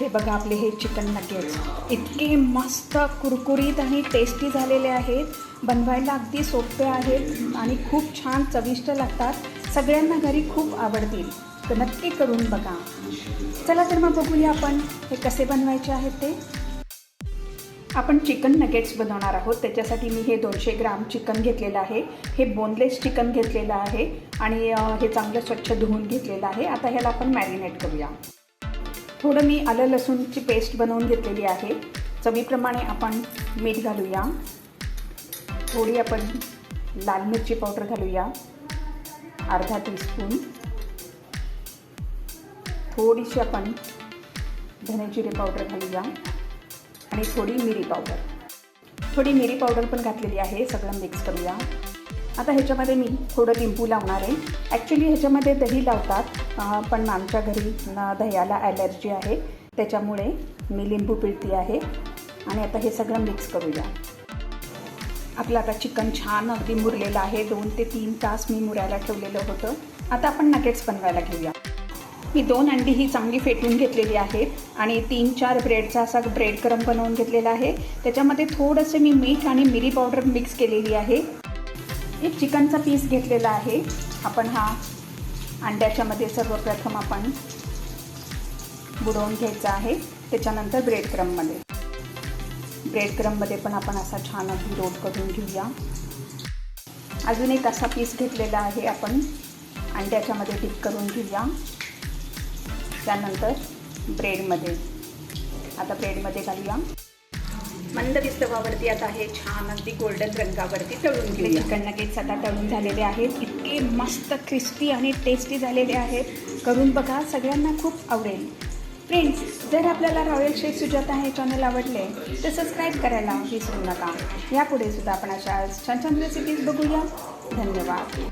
हे बघा आपले हे चिकन नगेट्स. इतके मस्त कुरकुरीत आणि टेस्टी झालेले आहेत. बनवायला अगदी सोपे आहेत आणि खूप छान चविष्ट लागतात. सगळ्यांना घरी खूप आवडतील. तर नक्की करून बघा. चला तर मग बघूया आपण हे कसे बनवायचे आहेत ते. आपण चिकन नगेट्स बनवणार आहोत. त्याच्यासाठी मी हे दोनशे ग्राम चिकन घेतलेलं आहे. हे बोनलेस चिकन घेतलेलं आहे आणि हे चांगलं स्वच्छ धुवून घेतलेलं आहे. आता ह्याला आपण मॅरिनेट करूया. थोडं मी आलं लसूणची पेस्ट बनवून घेतलेली आहे. चवीप्रमाणे आपण मीठ घालूया. थोडी आपण लाल मिरची पावडर घालूया. अर्धा टीस्पून थोडीशी आपण धने जिरे पावडर घालूया आणि थोडी मिरी पावडर. थोडी मिरी पावडर पण घातलेली आहे सगळं मिक्स करूया. आता ह्याच्यामध्ये मी थोडं लिंबू लावणार आहे. ॲक्च्युली ह्याच्यामध्ये दही लावतात पण आमच्या घरी दह्याला ॲलर्जी आहे. त्याच्यामुळे मी लिंबू पिळती आहे. आणि आता हे सगळं मिक्स करूया. आपलं आता चिकन छान अगदी मुरलेलं आहे. दोन ते तीन तास मी मुरायला ठेवलेलं होतं. आता आपण नगेट्स बनवायला घेऊया. मी दोन अंडी ही चांगली फेटून घेतलेली आहेत. आणि तीन चार ब्रेडचा असा ब्रेड क्रम बनवून घेतलेला आहे. त्याच्यामध्ये थोडंसं मी मीठ आणि मिरी पावडर मिक्स केलेली आहे. एक चिकनचा पीस घेतलेला आहे. आपण हा अंड्याच्यामध्ये सर्वप्रथम आपण बुडवून घ्यायचा आहे. त्याच्यानंतर ब्रेड क्रममध्ये ब्रेड क्रममध्ये पण आपण असा छान अगदी रोल करून घेऊया. अजून एक असा पीस घेतलेला आहे आपण. अंड्याच्यामध्ये डिप करून घेऊया. त्यानंतर ब्रेडमध्ये आता ब्रेडमध्ये घालूया. मंद विस्तवावरती आता हे छान अगदी गोल्डन रंगावरती तळून घेऊया. चिकन नगेट्स आता तळून झालेले आहेत. इतके मस्त क्रिस्पी आणि टेस्टी झालेले आहेत. करून बघा सगळ्यांना खूप आवडेल. फ्रेंड्स जर आपल्याला रॉयल शेफ सुजाता हे चॅनल आवडले तर सबस्क्राईब करायला विसरू नका. यापुढे सुद्धा आपण अशा छान छान रेसिपीज बघूया. धन्यवाद.